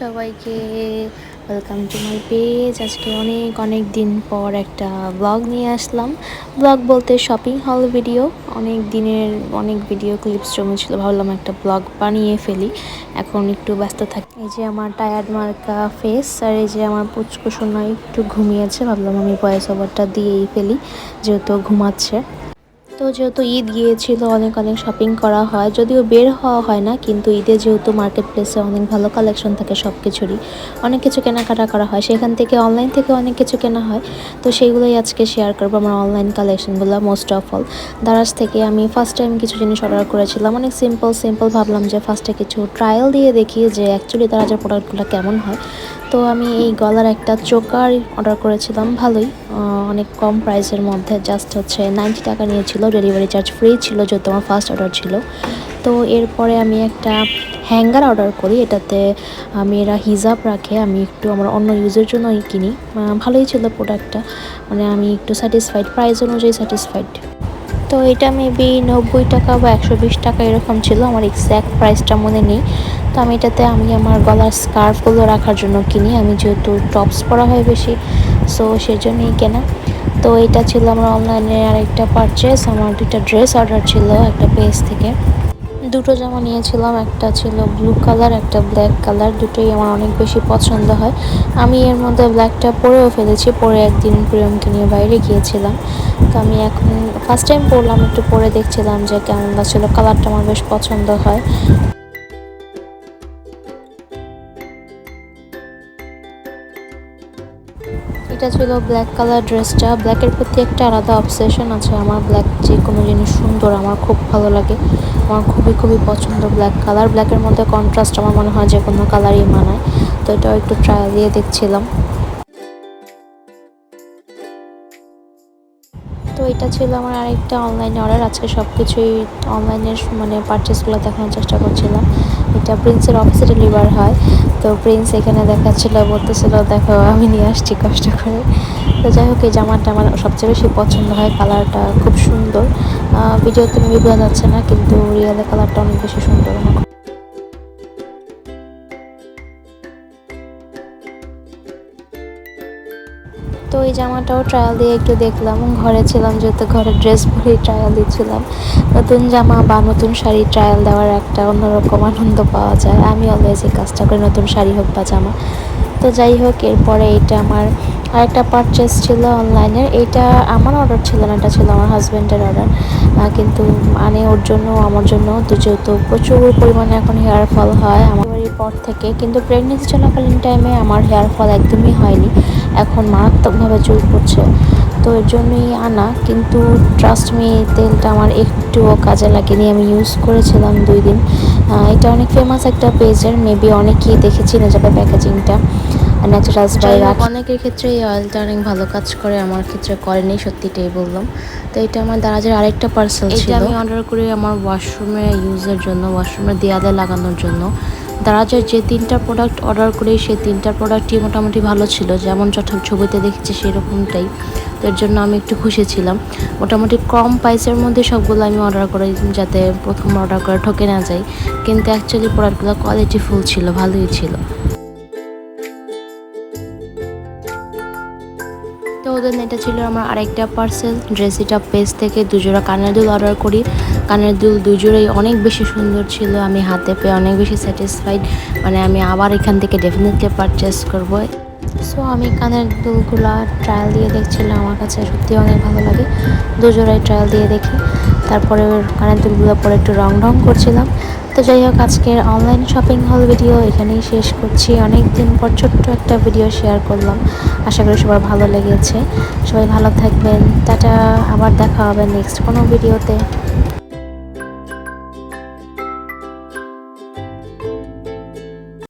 সবাইকে welcome to my page আজকে অনেক অনেক দিন পর একটা ব্লগ নিয়ে আসলাম। ব্লগ বলতে শপিং হল ভিডিও অনেক দিনের, অনেক ভিডিও ক্লিপস জমেছিল, ভাবলাম একটা ব্লগ বানিয়ে ফেলি। এখন একটু ব্যস্ত থাকি। এই যে আমার টায়ার্ড মার্কা ফেস আর এই যে আমার পুচকু একটু ঘুমিয়েছে, ভাবলাম আমি ভয়েস ওভারটা দিয়েই ফেলি, যেহেতু ঘুমাচ্ছে। তো যেহেতু ঈদ গিয়েছিল, অনেক অনেক শপিং করা হয়, যদিও বের হওয়া হয় না, কিন্তু ঈদে যেহেতু মার্কেট প্লেসে অনেক ভালো কালেকশন থাকে সব কিছুরই অনেক কিছু কেনাকাটা করা হয়। সেখান থেকে অনলাইন থেকে অনেক কিছু কেনা হয়। তো সেইগুলোই আজকে শেয়ার করব আমার অনলাইন কালেকশনগুলো মোস্ট অফ অল দারাজ থেকে আমি ফার্স্ট টাইম কিছু জিনিস অর্ডার করেছিলাম, অনেক সিম্পল সিম্পল ভাবলাম যে ফার্স্টে কিছু ট্রায়াল দিয়ে দেখি যে অ্যাকচুয়ালি দারাজের প্রোডাক্টগুলো কেমন হয়। তো আমি এই গলার একটা চোকার অর্ডার করেছিলাম, ভালোই। অনেক কম প্রাইসের মধ্যে জাস্ট হচ্ছে নাইনটি টাকা নিয়েছিল ডেলিভারি চার্জ ফ্রি ছিল যেহেতু আমার ফার্স্ট অর্ডার ছিল। তো এরপরে আমি একটা হ্যাঙ্গার অর্ডার করি, এটাতে আমি এরা হিজাব রাখে, আমি একটু আমার অন্য ইউজের জন্যই কিনি। ভালোই ছিল প্রোডাক্টটা মানে আমি একটু স্যাটিসফাইড প্রাইস অনুযায়ী স্যাটিসফাইড তো এটা মেবি নব্বই টাকা বা একশো বিশ টাকা এরকম ছিল, আমার এক্স্যাক্ট প্রাইসটা মনে নেই। তো আমি এটাতে আমি আমার গলার স্কার্ফগুলো রাখার জন্য কিনি। আমি যেহেতু টপস পরা হয় বেশি সো সেজন্যই কেনা। তো এটা ছিল আমার অনলাইনে আরেকটা পারচেস আমার দুইটা ড্রেস অর্ডার ছিল একটা পেজ থেকে। দুটো জামা নিয়েছিলাম, একটা ছিল ব্লু কালার একটা ব্ল্যাক কালার দুটোই আমার অনেক বেশি পছন্দ হয়। আমি এর মধ্যে ব্ল্যাকটা পরেও ফেলেছি, পরে একদিন প্রিয়মকে নিয়ে বাইরে গিয়েছিলাম। তো আমি এখন ফার্স্ট টাইম পরলাম, একটু পরে দেখছিলাম যে কেমন লাগছিল কালারটা আমার বেশ পছন্দ হয়। এটা ছিল ব্ল্যাক কালার ড্রেসটা ব্ল্যাকের প্রতি একটা আলাদা অবসেশন আছে আমার। ব্ল্যাক যে কোনো জিনিস সুন্দর, আমার খুব ভালো লাগে। আমার খুবই খুবই পছন্দ ব্ল্যাক কালার ব্ল্যাকের মধ্যে কন্ট্রাস্ট আমার মনে হয় যে কোনো কালারই মানায়। তো এটাও একটু ট্রায়াল দিয়ে দেখছিলাম। তো এটা ছিল আমার আরেকটা অনলাইনে অর্ডার আজকে সব কিছুই অনলাইনের মানে পারচেসগুলো দেখানোর চেষ্টা করছিলাম। এটা প্রিন্সের অফিসে ডেলিভার হয়। তো প্রিন্স এখানে দেখাচ্ছিল, বলতেছিল, দেখো, আমি নিয়ে আসছি, কষ্ট করে। তো যাই হোক, এই জামাটা আমার সবচেয়ে বেশি পছন্দ হয়। কালারটা খুব সুন্দর। ভিডিওতে মেবি বোঝা যাচ্ছে না, কিন্তু রিয়েলে কালারটা অনেক বেশি সুন্দর। আমার তো এই জামাটাও ট্রায়াল দিয়ে একটু দেখলাম। ঘরে ছিলাম যেহেতু ঘরে ড্রেস পরেই ট্রায়াল দিচ্ছিলাম। নতুন জামা বা নতুন শাড়ি ট্রায়াল দেওয়ার একটা অন্যরকম আনন্দ পাওয়া যায়। আমি অলওয়েজ এই কাজটা করি, নতুন শাড়ি হোক বা জামা। তো যাই হোক, এরপরে এটা আমার আরেকটা পারচেস ছিল অনলাইনের এইটা আমার অর্ডার ছিল না, এটা ছিল আমার হাজব্যান্ডের অর্ডার কিন্তু মানে ওর জন্য, আমার জন্য, তো যেহেতু প্রচুর পরিমাণে এখন হেয়ার ফল হয়, আমার পর থেকে, কিন্তু প্রেগনেন্সি চলাকালীন টাইমে আমার হেয়ার ফল একদমই হয়নি। এখন মারাত্মকভাবে চুল পড়ছে তো এর জন্যই আনা কিন্তু ট্রাস্ট মি তেলটা আমার একটুও কাজে লাগেনি। আমি ইউজ করেছিলাম দুই দিন। এটা অনেক ফেমাস একটা পেজের মেবি অনেকেই দেখেছি না যাবে প্যাকেজিংটা ন্যাচারাল বাই অনেকের ক্ষেত্রে এই অয়েলটা অনেক ভালো কাজ করে আমার ক্ষেত্রে করেনি সত্যিটাই বললাম। তো এটা আমার দারাজের আরেকটা পার্সেল ছিল। আমি অর্ডার করি আমার ওয়াশরুমে ইউজের জন্য ওয়াশরুমের দেয়ালে লাগানোর জন্য। দারাজের যে তিনটা প্রোডাক্ট অর্ডার করি সেই তিনটা প্রোডাক্টই মোটামুটি ভালো ছিল। যেমন যথা ছবিতে দেখেছি সেরকমটাই। তো এর জন্য আমি একটু খুশি ছিলাম। মোটামুটি কম প্রাইসের মধ্যে সবগুলো আমি অর্ডার করি যাতে প্রথম অর্ডার করে ঠকে না যাই কিন্তু অ্যাকচুয়ালি প্রোডাক্টগুলো কোয়ালিটি ফুল ছিল, ভালোই ছিল। তো ওদের এটা ছিল আমার আরেকটা পার্সেল ড্রেসিটা পেজ থেকে দুজোড়া কানের দুল অর্ডার করি। কানের দুল দুজোড়াই অনেক বেশি সুন্দর ছিল, আমি হাতে পেয়ে অনেক বেশি স্যাটিসফাইড মানে আমি আবার এখান থেকে ডেফিনেটলি পারচেস করব। সো আমি কানের দুলগুলো ট্রায়াল দিয়ে দেখছিলাম, আমার কাছে সত্যি অনেক ভালো লাগে। দুজোড়াই ট্রায়াল দিয়ে দেখি, তারপরে কানের দুলগুলো পরে একটু রং ঢং করছিলাম। তো যাই হোক, আজকের অনলাইন শপিং হল ভিডিও এখানেই শেষ করছি। অনেক দিন পর ছোট্ট একটা ভিডিও শেয়ার করলাম, আশা করি সবার ভালো লেগেছে। সবাই ভালো থাকবেন, টাটা, আবার দেখা হবে নেক্সট কোনো ভিডিওতে